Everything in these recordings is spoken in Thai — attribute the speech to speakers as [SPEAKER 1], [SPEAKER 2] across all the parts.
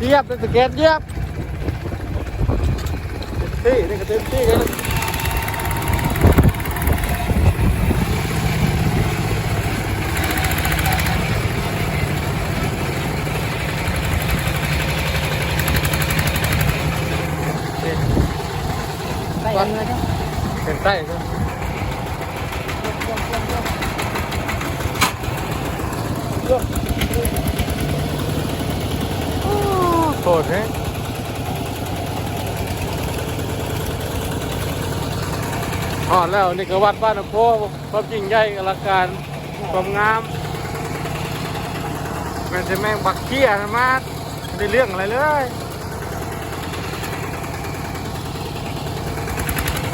[SPEAKER 1] เยียบเป็นสเก็ตเยียบเต็มที่นี่ก็เต็มที่กันเต็ม
[SPEAKER 2] ใส่เงินเนาะ
[SPEAKER 1] เต็มใต้ก็โค ตรเฮ้ยอ๋อแล้วนี่ก็วัดบ้านโพความจริงใหญ่อลังการความงามมันจะแม่งบักเกี้ยนะมาไม่ได้เรื่องอะไรเลย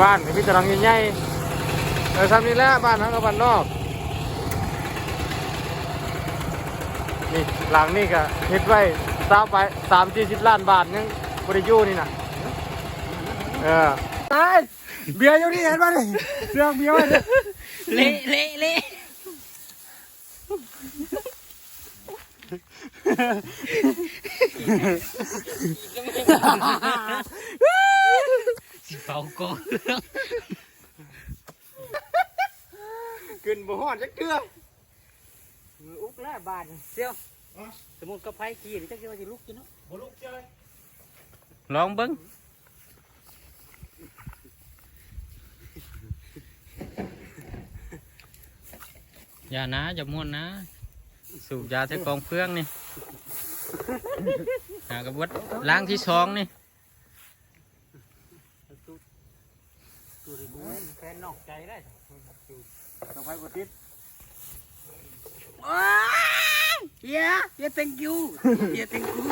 [SPEAKER 1] บ้านมีตารางใหญ่ๆเออทำนี่แหละบ้านทั้งกับบ้านนอกนี่หลังนี่ก็เฮ็ดไว้ สามไปสามสี่สิบล้านบาทยังบริยูนี่นะเออตายเบียร์อยู่นี่เห็นป่ะนี่เรื่องเบียร์ไว้เนี่ย
[SPEAKER 2] เละเละเละสิเป่าโกง
[SPEAKER 1] ขึ้นบ่ฮอดจักเทื่อ
[SPEAKER 2] มืออุกแล้วบาดเซียว สมมุติกับไผขี่นี่จักสิว่าสิลุกอยู่เนาะ
[SPEAKER 1] บ่ลุกเจ้ย
[SPEAKER 2] ลองเบิ่งอย่านะอย่าม่วนนะ สูบยาใส่กองเพื่องนี่หากระบดล้างที่สองนี่แฟนนอกใจได้
[SPEAKER 1] ต้องไปบ่ติด
[SPEAKER 2] เฮียเฮีย thank you เฮีย thank you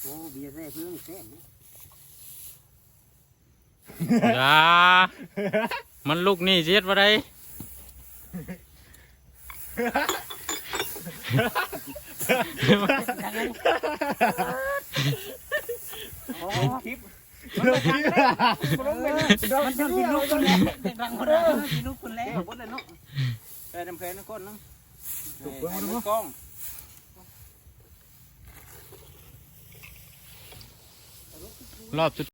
[SPEAKER 2] โอ้เบียร์ใส่เพื่อนแซ่บ
[SPEAKER 3] อย่ามันลูกนี่เสียดว่าได
[SPEAKER 2] ดังไงโอ้คลิป
[SPEAKER 1] มันกินลูก
[SPEAKER 2] มันจะกินลูกคนแรกเด็กดังคนแรกกินลูกคนแรกบนเลยเนาะใส่ น้ำแข็งน้ำก้นนึงใส่น้ำกล้อง
[SPEAKER 3] รอบสุด